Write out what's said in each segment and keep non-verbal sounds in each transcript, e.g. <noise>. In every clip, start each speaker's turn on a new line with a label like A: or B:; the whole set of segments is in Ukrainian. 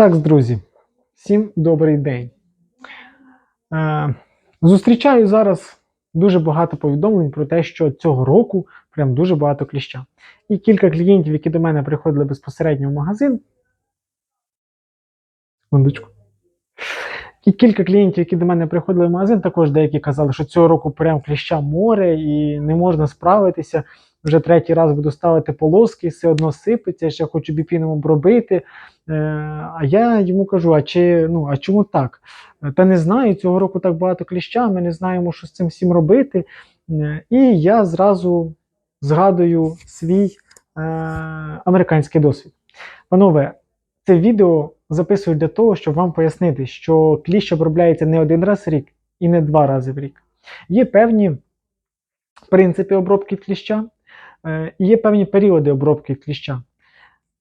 A: Так, друзі, всім добрий день. Е, зустрічаю зараз дуже багато повідомлень про те, що цього року прям дуже багато кліща. І кілька клієнтів, які до мене приходили безпосередньо в магазин. Секундочку. І кілька клієнтів, які до мене приходили в магазин, також деякі казали, що цього року прям кліща море і не можна справитися. Вже третій раз буду ставити полоски, все одно сипеться, ще хочу біпіном обробити. Е, а я йому кажу: а чи ну а чому так? Та не знаю, цього року так багато кліща, ми не знаємо, що з цим всім робити. Е, І я зразу згадую свій е, американський досвід. Панове, це відео записую для того, щоб вам пояснити, що кліщ обробляється не один раз в рік і не два рази в рік. Є певні принципи обробки кліща, і є певні періоди обробки кліща.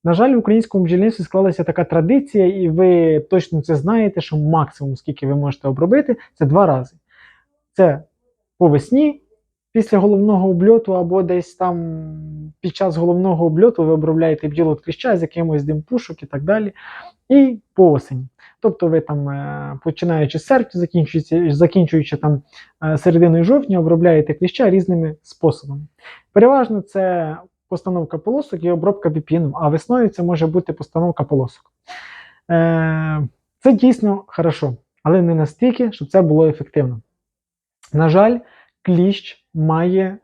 A: На жаль, в українському бджільництві склалася така традиція, і ви точно це знаєте, що максимум, скільки ви можете обробити, це два рази. Це по весні, після головного обльоту, або десь там під час головного обльоту ви обробляєте бджіл від кліща з якимось димпушок і так далі. І по осені. Тобто ви там, е, починаючи з серпня, закінчуючи, закінчуючи там е, серединою жовтня, обробляєте кліща різними способами. Переважно це постановка полосок і обробка біпіном, а весною це може бути постановка полосок. Е, Це дійсно хорошо, але не настільки, щоб це було ефективно. На жаль, кліщ має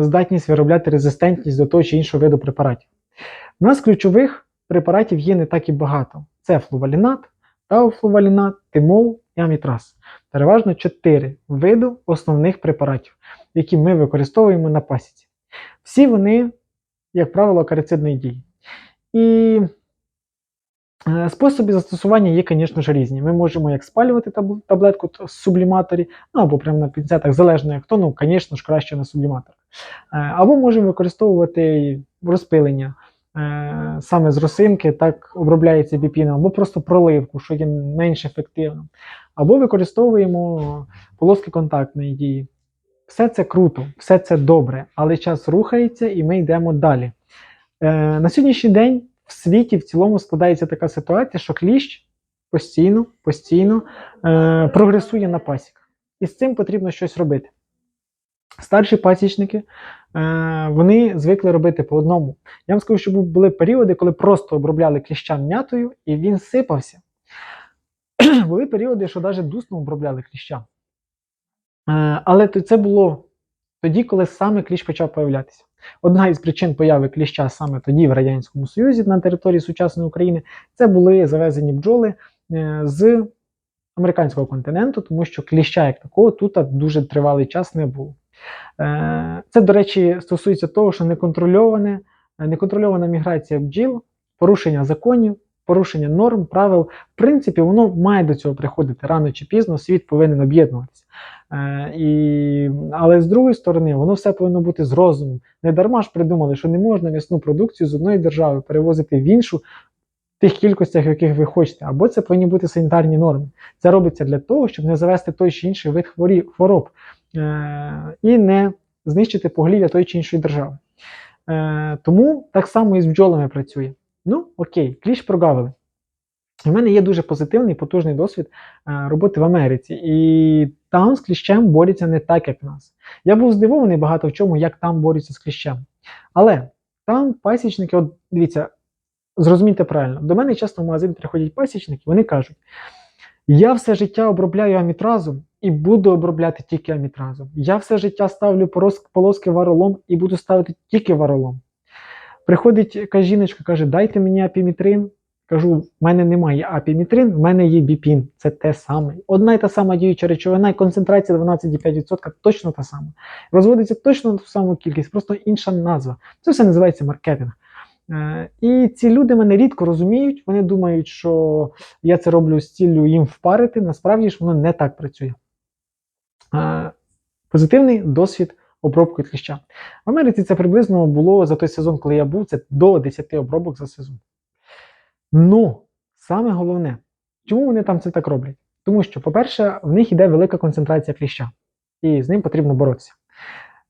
A: здатність виробляти резистентність до того чи іншого виду препаратів. У нас ключових препаратів є не так і багато: це флувалінат, тауфлувалінат, тимол і амітраз. Переважно чотири види основних препаратів, які ми використовуємо на пасіці. Всі вони, як правило, карицидної дії. І е, способи застосування є, звісно ж, різні. Ми можемо як спалювати таблетку в субліматорі, ну або прямо на пінцетах, залежно як хто, ну, звісно ж, краще на субліматорах. Е, Або можемо використовувати розпилення. Е, Саме з росинки так обробляється біпіном, або просто проливку, що є менш ефективним. Або використовуємо полоски контактної дії. Все це круто, все це добре, але час рухається і ми йдемо далі. Е, на сьогоднішній день в світі в цілому складається така ситуація, що кліщ постійно, постійно е, прогресує на пасіках. І з цим потрібно щось робити. Старші пасічники е, вони звикли робити по одному. Я вам скажу, що були періоди, коли просто обробляли кліща м'ятою, і він сипався. <clears throat> були періоди, що навіть дусно обробляли кліща. Е, але це було тоді, коли саме кліщ почав появлятися. Одна із причин появи кліща саме тоді в Радянському Союзі на території сучасної України це були завезені бджоли е, з американського континенту, тому що кліща як такого тут дуже тривалий час не було. Е, Це, до речі, стосується того, що неконтрольоване, е, неконтрольована міграція бджіл, порушення законів, порушення норм, правил. В принципі, воно має до цього приходити рано чи пізно, світ повинен об'єднуватися. Е, і, але з другої сторони, воно все повинно бути з розумом. Не дарма ж придумали, що не можна м'ясну продукцію з одної держави перевозити в іншу тих кількостях, в яких ви хочете. Або це повинні бути санітарні норми. Це робиться для того, щоб не завести той чи інший вид хвороб і не знищити поголів'я тої чи іншої держави. Е, тому так само і з бджолами працює. Ну, окей, кліщ прогавили. У мене є дуже позитивний, потужний досвід е, роботи в Америці, і там з кліщем борються не так, як в нас. Я був здивований багато в чому, як там борються з кліщем. Але там пасічники, от дивіться, зрозумійте правильно, до мене часто в магазин приходять пасічники, вони кажуть: я все життя обробляю амітразом і буду обробляти тільки амітразом. Я все життя ставлю полоски варолом і буду ставити тільки варолом. Приходить якась жіночка, каже, дайте мені апімітрин. Кажу, в мене немає апімітрин, в мене є біпін. Це те саме. Одна й та сама діюча речовина, і концентрація 12,5% точно та сама. Розводиться точно на ту саму кількість, просто інша назва. Це все називається маркетинг. Е, І ці люди мене рідко розуміють, вони думають, що я це роблю з ціллю їм впарити. Насправді ж воно не так працює. Е, Позитивний досвід обробки кліща. В Америці це приблизно було за той сезон, коли я був, це до 10 обробок за сезон. Ну, саме головне, чому вони там це так роблять? Тому що, по-перше, в них йде велика концентрація кліща, і з ним потрібно боротися.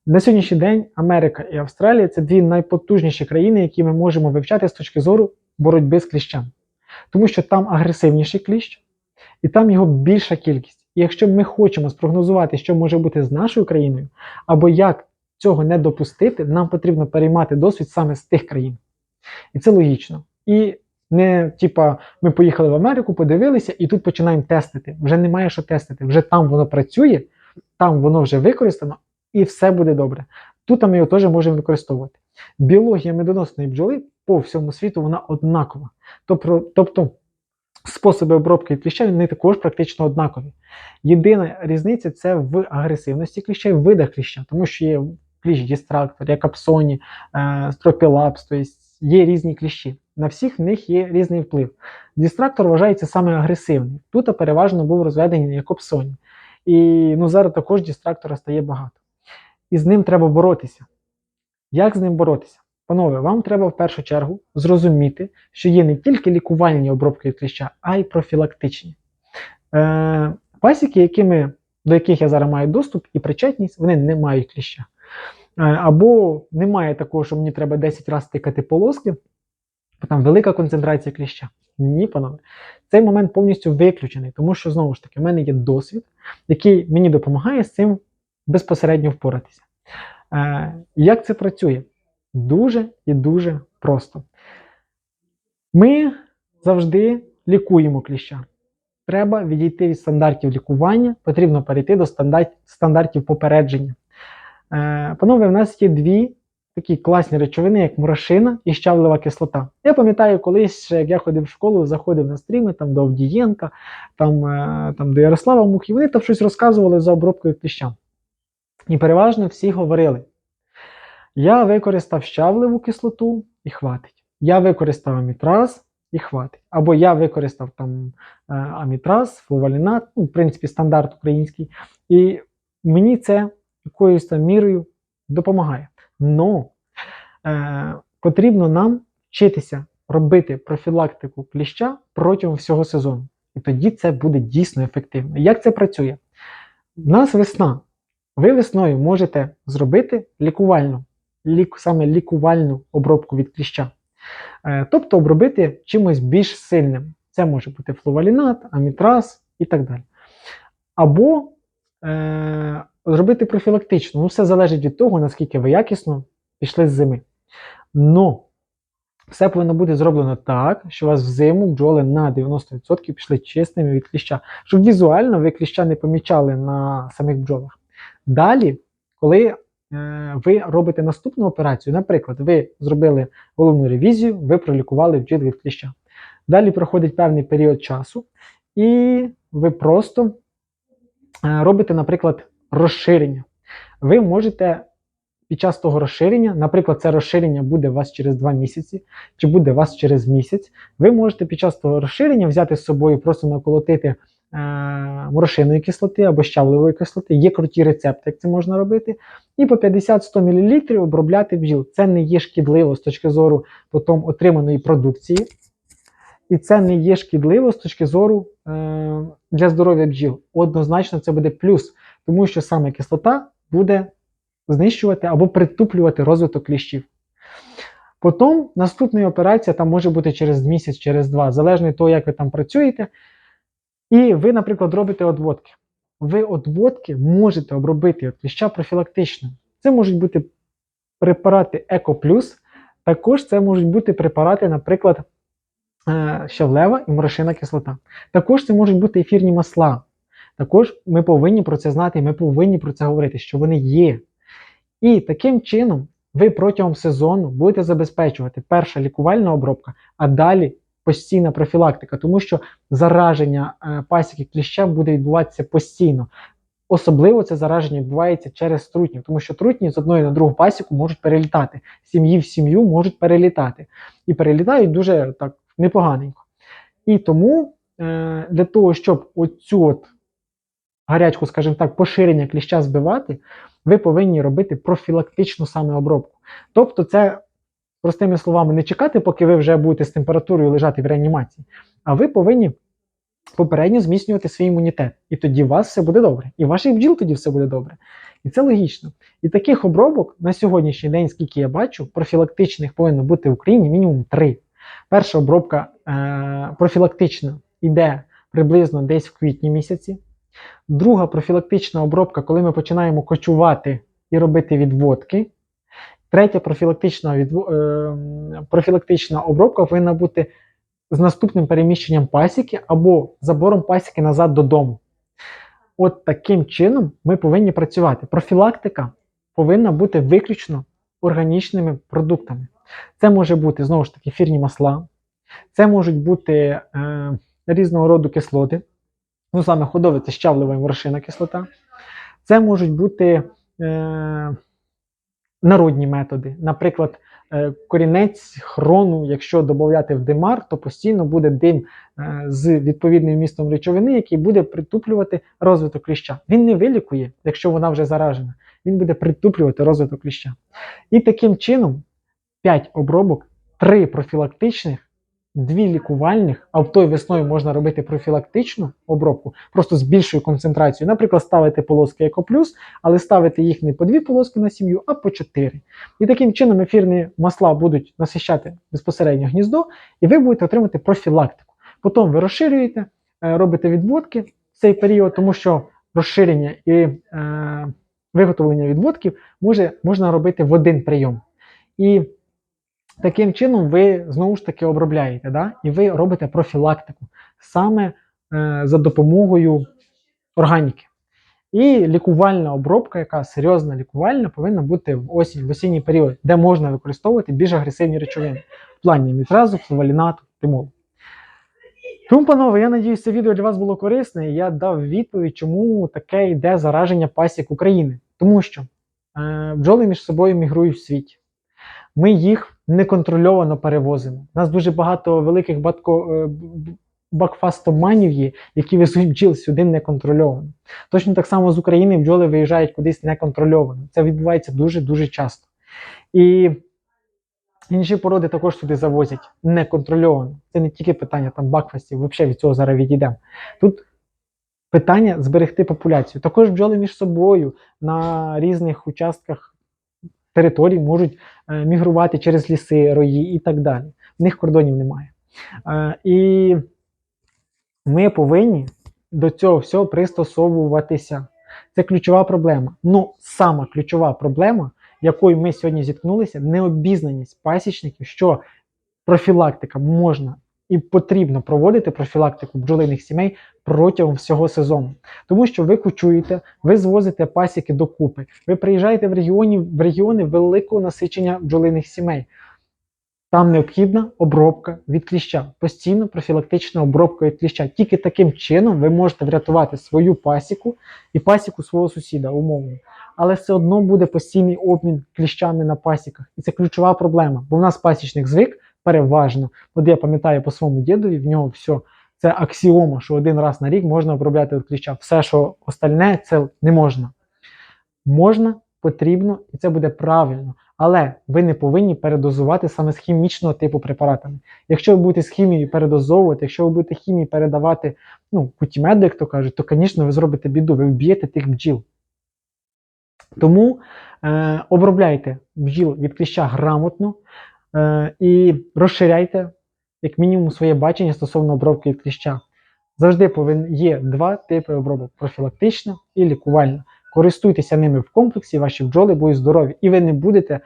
A: На сьогоднішній день Америка і Австралія це дві найпотужніші країни, які ми можемо вивчати з точки зору боротьби з кліщем. Тому що там агресивніший кліщ, і там його більша кількість. І якщо ми хочемо спрогнозувати, що може бути з нашою країною, або як цього не допустити, нам потрібно переймати досвід саме з тих країн. І це логічно. І не типа ми поїхали в Америку, подивилися, і тут починаємо тестити. Вже немає що тестити. Вже там воно працює, там воно вже використано, і все буде добре. Тут ми його теж можемо використовувати. Біологія медоносної бджоли по всьому світу вона однакова. Тобто, тобто способи обробки кліща вони також практично однакові. Єдина різниця це в агресивності кліща і в видах кліща, тому що є кліщ дістрактор, є капсоні, е, стропілапс, тобто є різні кліщі. На всіх в них є різний вплив. Дістрактор вважається саме агресивний. Тут переважно був розведений як капсоні. І ну, зараз також дістрактора стає багато. І з ним треба боротися. Як з ним боротися? Панове, вам треба в першу чергу зрозуміти, що є не тільки лікувальні обробки від кліща, а й профілактичні. Е, Пасіки, якими, до яких я зараз маю доступ і причетність, вони не мають кліща. Е, або немає такого, що мені треба 10 разів тикати полоски, бо там велика концентрація кліща. Ні, панове. Цей момент повністю виключений, тому що, знову ж таки, в мене є досвід, який мені допомагає з цим безпосередньо впоратися. Е, Як це працює? Дуже і дуже просто. Ми завжди лікуємо кліща. Треба відійти від стандартів лікування, потрібно перейти до стандартів попередження. Е, Панове, в нас є дві такі класні речовини, як мурашина і щавлева кислота. Я пам'ятаю, колись, як я ходив в школу, заходив на стріми там, до Овдієнка, там, е, там, до Ярослава Мухи, вони там щось розказували за обробкою кліща. І переважно всі говорили: я використав щавлеву кислоту і хватить. Я використав амітраз і хватить. Або я використав там е, амітраз, флувалінат, ну, в принципі, стандарт український. І мені це якоюсь там мірою допомагає. Но е, потрібно нам вчитися робити профілактику кліща протягом всього сезону. І тоді це буде дійсно ефективно. Як це працює? У нас весна. Ви весною можете зробити лікувальну, лік, саме лікувальну обробку від кліща. Е, тобто обробити чимось більш сильним. Це може бути флувалінат, амітраз і так далі. Або е, зробити профілактично. Ну, все залежить від того, наскільки ви якісно пішли з зими. Но все повинно бути зроблено так, що у вас взиму бджоли на 90% пішли чистими від кліща, щоб візуально ви кліща не помічали на самих бджолах. Далі, коли ви робите наступну операцію, наприклад, ви зробили головну ревізію, ви пролікували бджіл від кліща. Далі проходить певний період часу, і ви просто е, робите, наприклад, розширення. Ви можете під час того розширення, наприклад, це розширення буде у вас через 2 місяці, чи буде у вас через місяць. Ви можете під час того розширення взяти з собою, просто наколотити е, морошиної кислоти або щавлевої кислоти. Є круті рецепти, як це можна робити. І по 50-100 мл обробляти бджіл. Це не є шкідливо з точки зору потім отриманої продукції. І це не є шкідливо з точки зору е, для здоров'я бджіл. Однозначно, це буде плюс, тому що саме кислота буде знищувати або притуплювати розвиток кліщів. Потім наступна операція там може бути через місяць, через два, залежно від того, як ви там працюєте. І ви, наприклад, робите одводки. Ви одводки можете обробити від кліща профілактично. Це можуть бути препарати Еко Плюс, також це можуть бути препарати, наприклад, е, щавлева і морошина кислота. Також це можуть бути ефірні масла. Також ми повинні про це знати, ми повинні про це говорити, що вони є. І таким чином ви протягом сезону будете забезпечувати перша лікувальна обробка, а далі постійна профілактика, тому що зараження е, пасіки кліщем буде відбуватися постійно. Особливо це зараження відбувається через трутню, тому що трутні з одної на другу пасіку можуть перелітати, сім'ї в сім'ю можуть перелітати. І перелітають дуже так непоганенько. І тому е, для того, щоб оцю от гарячку, скажімо так, поширення кліща збивати, ви повинні робити профілактичну саме обробку. Тобто, це, простими словами, не чекати, поки ви вже будете з температурою лежати в реанімації, а ви повинні попередньо зміцнювати свій імунітет. І тоді у вас все буде добре. І ваших бджіл тоді все буде добре. І це логічно. І таких обробок на сьогоднішній день, скільки я бачу, профілактичних повинно бути в Україні мінімум три. Перша обробка е, профілактична йде приблизно десь в квітні місяці. Друга профілактична обробка, коли ми починаємо кочувати і робити відводки. Третя профілактична, відво- е, профілактична обробка повинна бути з наступним переміщенням пасіки або забором пасіки назад додому. От таким чином ми повинні працювати. Профілактика повинна бути виключно органічними продуктами. Це може бути знову ж таки ефірні масла, це можуть бути е, різного роду кислоти. Ну, саме ходове це щавлева і морошина кислота. Це можуть бути е, народні методи. Наприклад, е, корінець хрону, якщо додати в димар, то постійно буде дим е, з відповідним містом речовини, який буде притуплювати розвиток кліща. Він не вилікує, якщо вона вже заражена, він буде притуплювати розвиток кліща. І таким чином 5 обробок, 3 профілактичних, 2 лікувальних, а в той весною можна робити профілактичну обробку, просто з більшою концентрацією. Наприклад, ставити полоски екоплюс, але ставити їх не по 2 полоски на сім'ю, а по 4. І таким чином ефірні масла будуть насищати безпосередньо гніздо, і ви будете отримати профілактику. Потім ви розширюєте, е, робите відводки в цей період, тому що розширення і е, виготовлення відводків може, можна робити в один прийом. І таким чином ви знову ж таки обробляєте, да? і ви робите профілактику саме е, за допомогою органіки. І лікувальна обробка, яка серйозна лікувальна, повинна бути в осінь, в осінній період, де можна використовувати більш агресивні речовини в плані мітразу, флавалінату, тимолу. Тому, панове, я надіюся, це відео для вас було корисне, і я дав відповідь, чому таке йде зараження пасік України. Тому що е, бджоли між собою мігрують в світі. Ми їх неконтрольовано перевозимо. У нас дуже багато великих батко, е, бакфастоманів є, які везуть бджіл сюди неконтрольовано. Точно так само з України бджоли виїжджають кудись неконтрольовано. Це відбувається дуже-дуже часто. І інші породи також сюди завозять неконтрольовано. Це не тільки питання там бакфастів, взагалі від цього зараз відійдемо. Тут питання зберегти популяцію. Також бджоли між собою на різних участках територій можуть е, мігрувати через ліси, рої і так далі. В них кордонів немає. Е, і ми повинні до цього всього пристосовуватися. Це ключова проблема. Ну, сама ключова проблема, якою ми сьогодні зіткнулися, необізнаність пасічників, що профілактика можна і потрібно проводити профілактику бджолиних сімей протягом всього сезону. Тому що ви кучуєте, ви звозите пасіки докупи, ви приїжджаєте в регіоні, в регіони великого насичення бджолиних сімей. Там необхідна обробка від кліща, постійно профілактична обробка від кліща. Тільки таким чином ви можете врятувати свою пасіку і пасіку свого сусіда, умовно. Але все одно буде постійний обмін кліщами на пасіках. І це ключова проблема, бо в нас пасічник звик переважно. От я пам'ятаю по своєму дідові, в нього все. Це аксіома, що один раз на рік можна обробляти від кліща. Все, що остальне, це не можна. Можна, потрібно, і це буде правильно. Але ви не повинні передозувати саме з хімічного типу препаратами. Якщо ви будете з хімією передозовувати, якщо ви будете хімії передавати ну, путімеду, як то кажуть, то, звісно, ви зробите біду, ви вб'єте тих бджіл. Тому е, обробляйте бджіл від кліща грамотно і розширяйте, як мінімум, своє бачення стосовно обробки від кліща. Завжди повин... є два типи обробок: профілактична і лікувальна. Користуйтеся ними в комплексі, ваші бджоли будуть здорові, і ви не будете е,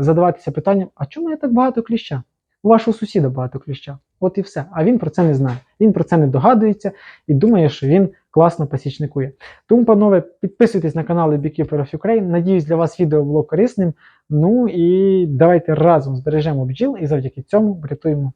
A: задаватися питанням, а чому я так багато кліща? У вашого сусіда багато кліща. От і все. А він про це не знає. Він про це не догадується і думає, що він класно пасічникує. Тому, панове, підписуйтесь на канал Beekeeper of Ukraine. Надіюсь, для вас відео було корисним. Ну і давайте разом збережемо бджіл і завдяки цьому врятуємо